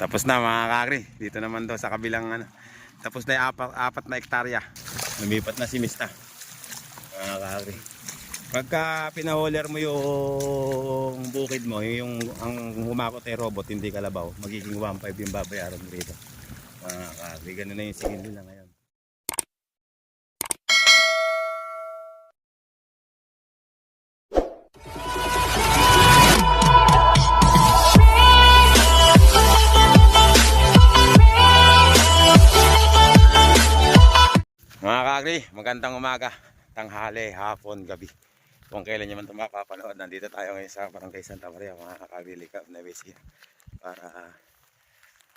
Tapos na mga kakri. Dito naman daw sa kabilang ano. Tapos na yung apat, apat na hektarya. Lumipat na si Mista. Mga kakri. Pagka pinaholer mo yung bukid mo, yung ang humakot ay robot, hindi kalabaw, magiging 1.5 yung babayaran mo rito. Mga kakri, ganun na yung singil nila ngayon. Magandang umaga, tanghali, hapon, gabi. Kung kailan nyo man ito mapapanood, nandito tayo ngayon sa Barangay Santa Maria, mga kakri, Likab na Besia. Para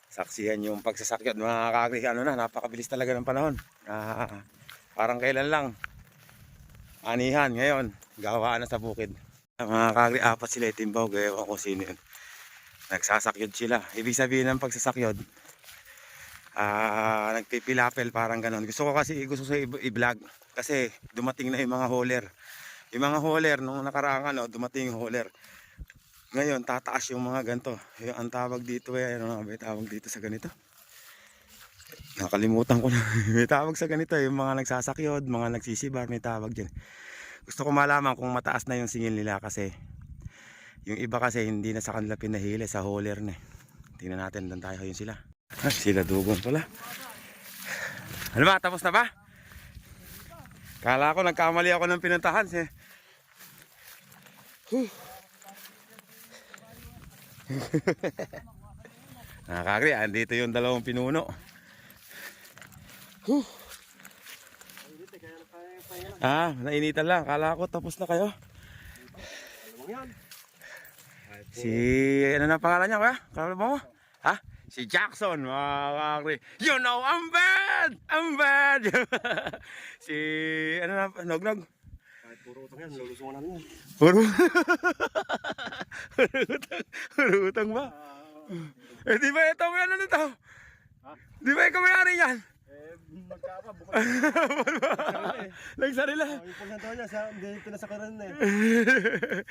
saksihan yung pagsasakyot mga kakri. Ano na, napakabilis talaga ng panahon. Ah, parang kailan lang. Anihan ngayon, gawa na sa bukid. Mga kakri, apat sila itimbaw, gaya ko sino yun. Nagsasakyod sila. Ibig sabihin ng pagsasakyod, ah nagpipilapel parang ganon. Gusto ko kasi gusto i- i-vlog kasi dumating na yung mga hauler. Yung mga hauler nung nakaraang ano, dumating yung hauler. Ngayon tataas yung mga ganto. Yung ang tawag dito eh ano yung tawag dito sa ganito? Nakalimutan ko na. may tawag sa ganito yung mga nagsasakyod, mga nagsisibar, may tawag diyan. Gusto ko malaman kung mataas na yung singil nila kasi yung iba kasi hindi na sa kanila pinahili sa hauler na. eh. Tingnan natin doon tayo yun sila. Ah, sila dugong pala. Ano ba? Tapos na ba? Kala ko nagkamali ako ng pinuntahan. Huh. Nakakagri, andito yung dalawang pinuno. Huh. Ah, nainitan lang. Kala ko tapos na kayo. Si, ano na pangalan niya kuya? Kala mo? Ha? Si Jackson, mga kakri. You know, I'm bad! I'm bad! si, ano na, nognog? Kahit puro utang yan, lulusungan namin. Puro. Puro utang. Puro utang ba? Eh, di ba ito may ano nito? Di ba ikaw may ari yan? Eh, magkaka, bukod. Nagsarila. Oh, yung pagkantawa niya, sa, hindi pinasakaran na eh.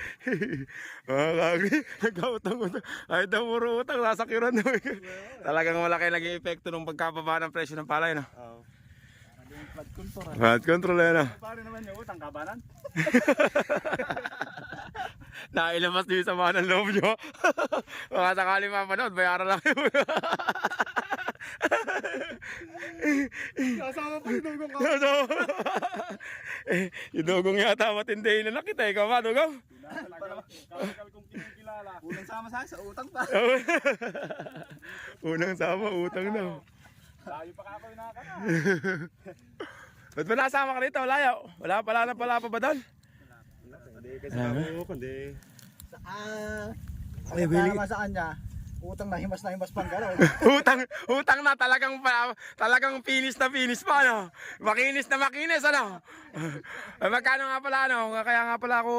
Mga kagri, nagkautang-utang. Kahit na puro utang, nasakiran na. Talagang malaki naging epekto ng pagkababa ng presyo ng palay, no? Oo. Flood control. Flood control, eh, no? Pare naman yung utang kabanan. Nailamas din sa mga ng loob nyo. Baka sakali mapanood, bayaran lang yun. Kasama pa yung dugong ka. so, eh, yung dugong yata matindi na nakita. Ikaw ba, dugong? Kakagal kong kinikilala. Unang sama sa utang pa. Unang sama, utang na. Layo pa kako yung nakakana. Ba't ba nasama ka rito? Layo. Wala pala na pala pa ba doon? Hindi, kasi ako, kundi. Ah. Ay, naman sa kanya. Utang na himas na himas pang galaw. utang, utang na talagang pa, talagang finish na finish pa ano. Makinis na makinis ano. Eh, magkano nga pala ano? Kaya nga pala ako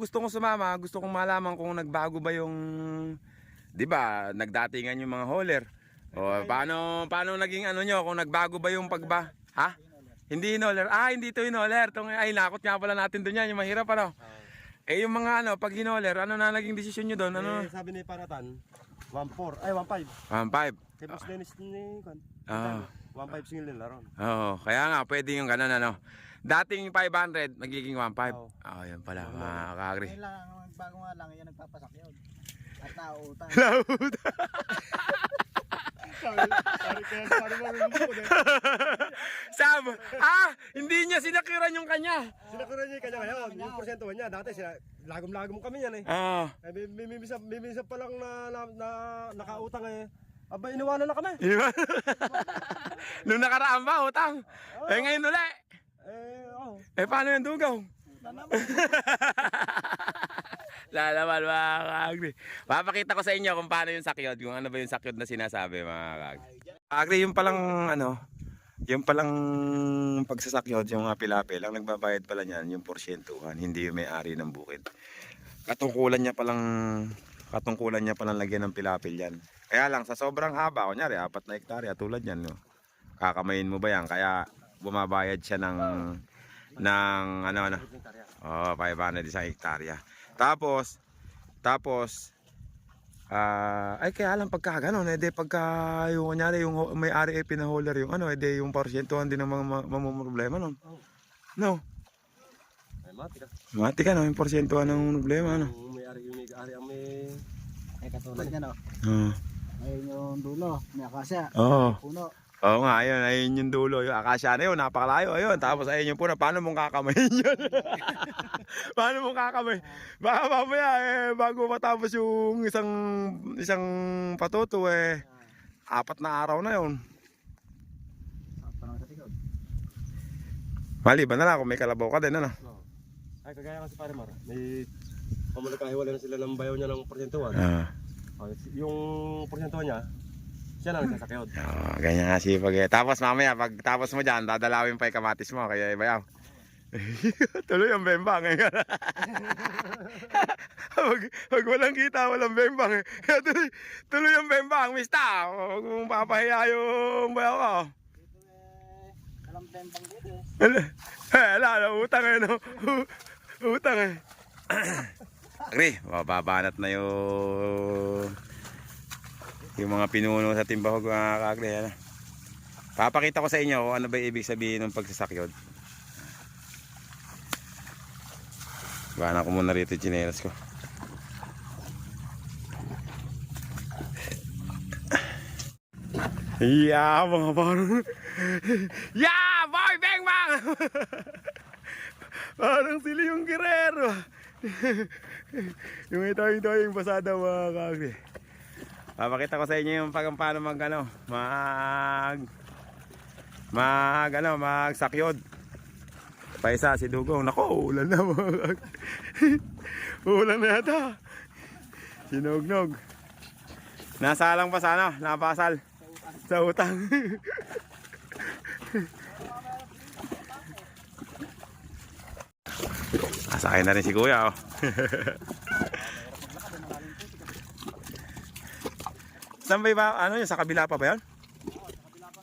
gusto kong sumama, gusto kong malaman kung nagbago ba yung 'di ba? Nagdatingan yung mga hauler. O paano paano naging ano nyo kung nagbago ba yung pagba? Ha? Hindi hauler. Ah, hindi to hauler. Tong ay nakot nga pala natin doon yan, yung mahirap ano. Eh yung mga ano, pag hinoler, ano na naging desisyon nyo doon? Ano? Eh, sabi ni Paratan, 1.4, ay 1.5. 1.5. Kay Boss Dennis ni Kwan. Ah. 1.5 single nila ron. Oo, kaya nga pwede yung ganun ano. Dating 500, magiging 1.5. Oo, Oo. oh, yan pala, lang, ang bago nga lang, yan nagpapasak yun. At nauutang. Laut. Sabi, sabi kaya bukod eh. Sam, ah, hindi niya sinakiran yung kanya. Sinakuran niya yung kanya ngayon, yung porsyento niya. Dati sila, lagom-lagom kami yan eh. Oo. Eh, may, may, may, minsan, may minsan pa lang na, na, na nakautang eh. Aba, iniwanan na kami. Nung nakaraan ba, utang? Eh, ngayon uli. Eh, oh. Eh, paano yung dugaw? Lalaman mga kakri. Papakita ko sa inyo kung paano yung sakyod, kung ano ba yung sakyod na sinasabi mga kakri. Kakri, yung palang ano, yung palang pagsasakyod, yung mga pilapil, ang nagbabayad pala niyan, yung porsyentuhan, hindi yung may-ari ng bukid. Katungkulan niya palang, katungkulan niya palang lagyan ng pilapil yan. Kaya lang, sa sobrang haba, kunyari, apat na hektarya, tulad yan, no? kakamayin mo ba yan? Kaya bumabayad siya ng, ng ano, ano, Oh, 500 isang hektarya. Tapos, tapos, Ah, ay kaya lang pagka ganun, eh, di pagka yung kunyari yung ho- may-ari eh, pinaholder yung ano, eh, di yung porsyentuhan din ang mga ma- mamumroblema nun. No, Ay, mati ka. mati ka no, yung porsyentuhan ng problema, no. Yung may-ari, yung may-ari ang may... Ay katulad niya no. Oo. Ayun yung dulo, may akasya, Oo. puno. Oo nga, ayun, ayun yung dulo, yung akasya na yun, napakalayo, ayun, tapos ayun yung puno, paano mong kakamayin yun? paano mong kakamay? Baka mamaya, eh, bago matapos yung isang, isang patuto, eh, apat na araw na yun. Maliban na lang kung may kalabaw ka din, ano? Ay, kagaya kasi pare Mar. May pamalakahiwala na sila ng bayaw niya ng porsentuhan. Ah, Oh, yung porsentuhan niya, siya na nagsasakyod. oh, ganyan nga sipag eh. Tapos mamaya, pag tapos mo dyan, dadalawin pa yung kamatis mo, kaya ibayaw. Tuloy ang bembang eh. wag, wag walang kita, walang bembang eh. Tuloy, tuloy ang bembang, mista. Huwag mong papahiya yung bayaw ko. Walang bembang eh. Eh, ala, ala, utang eh, no? utang eh. Agri, mababanat na yung yung mga pinuno sa timbahog mga kakri. Ano? Papakita ko sa inyo kung ano ba ibig sabihin ng pagsasakyod. Bana ko muna rito yung tsinelas ko. Yeah, mga parang... yeah, boy, bang bang! parang sila yung girero. yung ito, ito yung pasada mga kakri. Papakita ko sa inyo yung pag paano mag ano, mag mag ano, mag sakyod. Paisa si Dugong. Nako, ulan na ulan na yata. Sinugnog. Nasalang pa sa ano, napasal. Sa utang. Asakay na rin si Kuya oh. Saan ba iba? Ano yun? Sa kabila pa ba yun?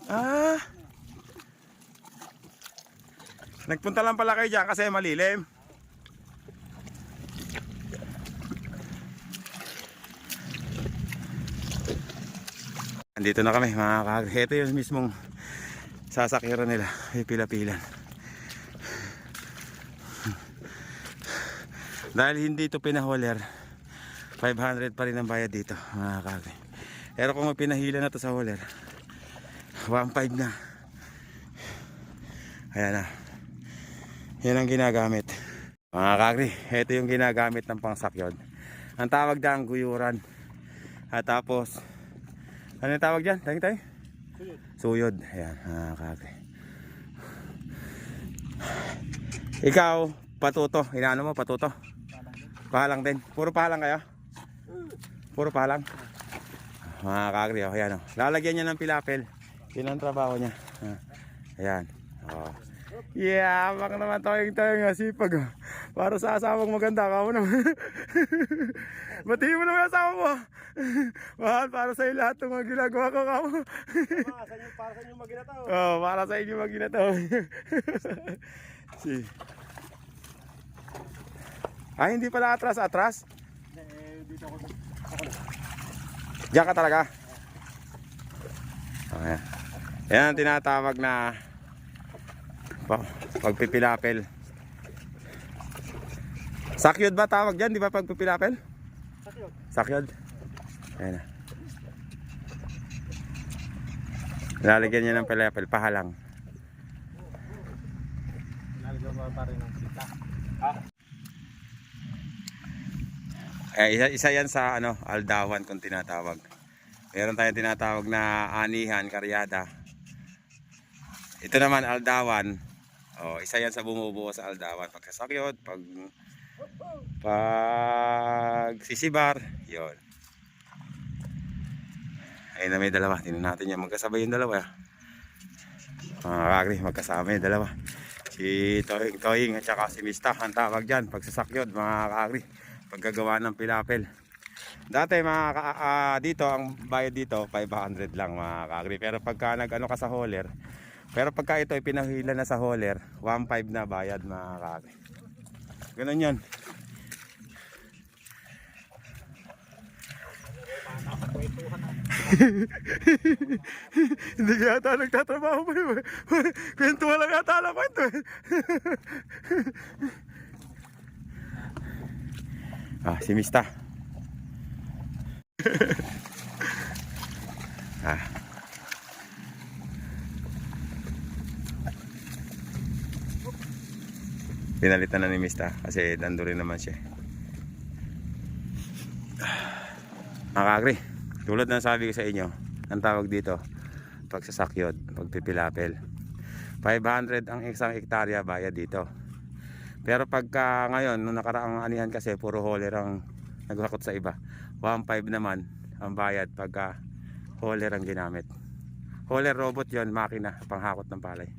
Ah. Nagpunta lang pala kayo dyan kasi malilim. Andito na kami mga kag. Ito yung mismong sasakyaran nila. Ay pila-pilan. Dahil hindi ito pinaholer, 500 pa rin ang bayad dito mga kag. Pero kung pinahila na to sa holer, 1.5 na. Ayan na. Yan ang ginagamit. Mga kagri, ito yung ginagamit ng pangsakyod. Ang tawag dyan, guyuran. At tapos, ano yung tawag dyan? Tawag tayo? Suyod. Ayan, mga kagri. Ikaw, patuto. Inaano mo, patuto? Pahalang din. Puro pahalang kayo? Puro pahalang? Mga kagri, oh, ayan oh. Lalagyan niya ng pilapel. Yun ang trabaho niya. Ah, Ayan. Oh. Yeah, baka naman tayong tayo nga sipag. oh. Para sa asawang maganda ka mo naman. Batiin mo naman asawa mo. Mahal, para sa lahat ng mga ginagawa ko ka mo. Ah, para sa inyo maginataw. oh, para sa inyo mag to. si. Ay, hindi pala atras, atras. Eh, dito ako. Diyan ka talaga. Okay. Yan ang tinatawag na pa- pagpipilapel. Sakyod ba tawag dyan? Di ba pagpipilapel? Sakyod. Sakyod. Ayan na. Lalagyan niya ng pilapel, pahalang. Lalagyan mo pa rin ng sita. Eh, isa, yan sa ano, aldawan kung tinatawag. Meron tayong tinatawag na anihan, karyada. Ito naman aldawan. Oh, isa yan sa bumubuo sa aldawan. Pagkasakyod, pag pag sisibar, yon. Ayun na may dalawa. Tingnan natin yan. Magkasabay yung dalawa. Mga kagri, magkasama yung dalawa. Si Toying Toying at saka si Mista. Ang tawag dyan. Pagsasakyod, mga kagri. Paggagawa ng pilapel. Dati mga ka- ah, dito ang bayad dito 500 lang mga kagri. Pero pagka nag-ano ka sa hauler, pero pagka ito ay pinahila na sa hauler, 1.5 na bayad mga kagri. Ganun 'yan. Hindi ka yata nagtatrabaho yun. Kwento lang yata alam eh. ah, si Mista. ah. Pinalitan na ni Mista kasi dando rin naman siya. Nakakagri. Tulad ng sabi ko sa inyo, ang tawag dito, pagsasakyod, pagpipilapel. 500 ang isang hektarya bayad dito. Pero pagka ngayon, nung nakaraang anihan kasi, puro hauler ang naghakot sa iba. 1.5 naman ang bayad pagka hauler ang ginamit. Hauler robot yon makina, panghakot ng palay.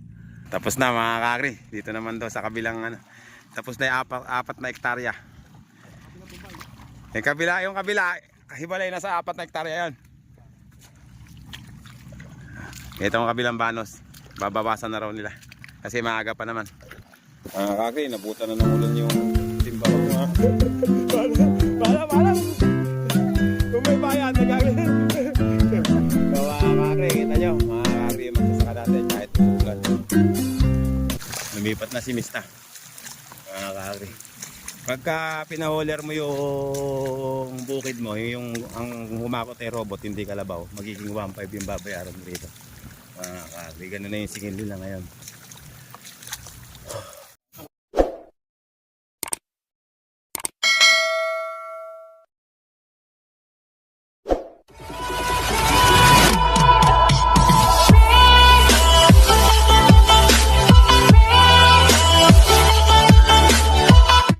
Tapos na mga kakri, dito naman daw sa kabilang ano. Tapos na yung apat, apat na hektarya. Yung kabila, yung kabila, hibalay na sa apat na hektarya yan. Ito ang kabilang banos. Babawasan na raw nila. Kasi maaga pa naman. Ah, kaki, nabuta na ng ulan yung timba ko. Bala, bala. Kung may bayan, nagagawin. Gawa, kaki, kita nyo. Mga kaki, magsasaka natin kahit ulan. Lumipat na si Mista. Mga kaki. Pagka pinaholer mo yung bukid mo, yung ang humakot ay robot, hindi kalabaw, magiging 1.5 yung babayaran mo rito. Mga kaki, ganun na yung singil nila ngayon.